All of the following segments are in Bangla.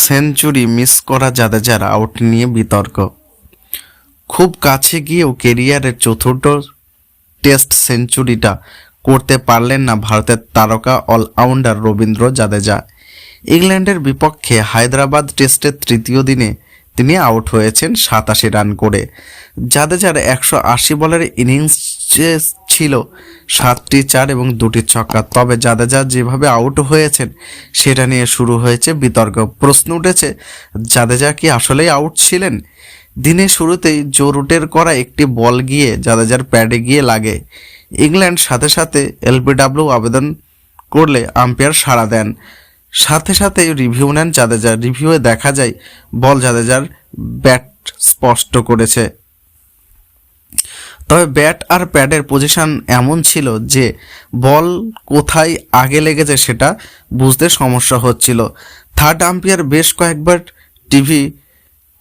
সেঞ্চুরি মিস করা জাদেজার আউট নিয়ে বিতর্ক। খুব কাছে গিয়েও কেরিয়ারের চতুর্থ টেস্ট সেঞ্চুরিটা করতে পারলেন না ভারতের তারকা অলরাউন্ডার রবীন্দ্র জাদেজা। ইংল্যান্ডের বিপক্ষে হায়দ্রাবাদ টেস্টের তৃতীয় দিনে তিনি আউট হয়েছেন সাতাশি রান করে। জাদেজার একশো আশি বলের ইনিংস ছিল। সাতটি চার এবং দুটি ছক্কা। তবে জাদেজা যেভাবে আউট হয়েছেন, সেটা নিয়ে শুরু হয়েছে বিতর্ক। প্রশ্ন উঠেছে, জাদেজা কি আসলেই আউট ছিলেন? দিনের শুরুতেই জো রুটের করা একটি বল গিয়ে জাদেজার প্যাডে গিয়ে লাগে। ইংল্যান্ড সাথে সাথে এলবিডাব্লিউ আবেদন করলে আম্পায়ার সাড়া দেন। সাথে সাথে রিভিউ নেন জাদেজা। রিভিউয়ে দেখা যায়, বল জাদেজার ব্যাট স্পষ্ট করেছে। তবে ব্যাট আর প্যাডের পজিশন এমন ছিল যে বল কোথায় আগে লেগেছে সেটা বুঝতে সমস্যা হচ্ছিল। থার্ড আম্পিয়ার বেশ কয়েকবার টিভি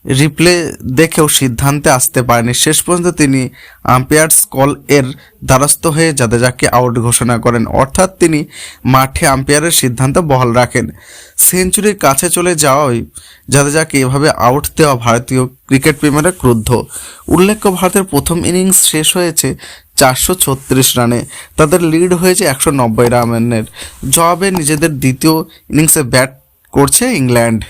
রিপ্লে দেখেও সিদ্ধান্তে আসতে পারেনি। শেষ পর্যন্ত তিনি আম্পায়ার্স কল এর দ্বারস্থ হয়ে জাদেজাকে আউট ঘোষণা করেন। অর্থাৎ তিনি মাঠে আম্পায়ারের সিদ্ধান্ত বহাল রাখেন। সেঞ্চুরির কাছে চলে যাওয়াই জাদেজাকে এভাবে আউট দেওয়া ভারতীয় ক্রিকেট প্রেমীরা ক্রুদ্ধ। উল্লেখ্য, ভারতের প্রথম ইনিংস শেষ হয়েছে চারশো ছত্রিশ রানে। তাদের লিড হয়েছে একশো নব্বই রানের। জবাবে নিজেদের দ্বিতীয় ইনিংসে ব্যাট করছে ইংল্যান্ড।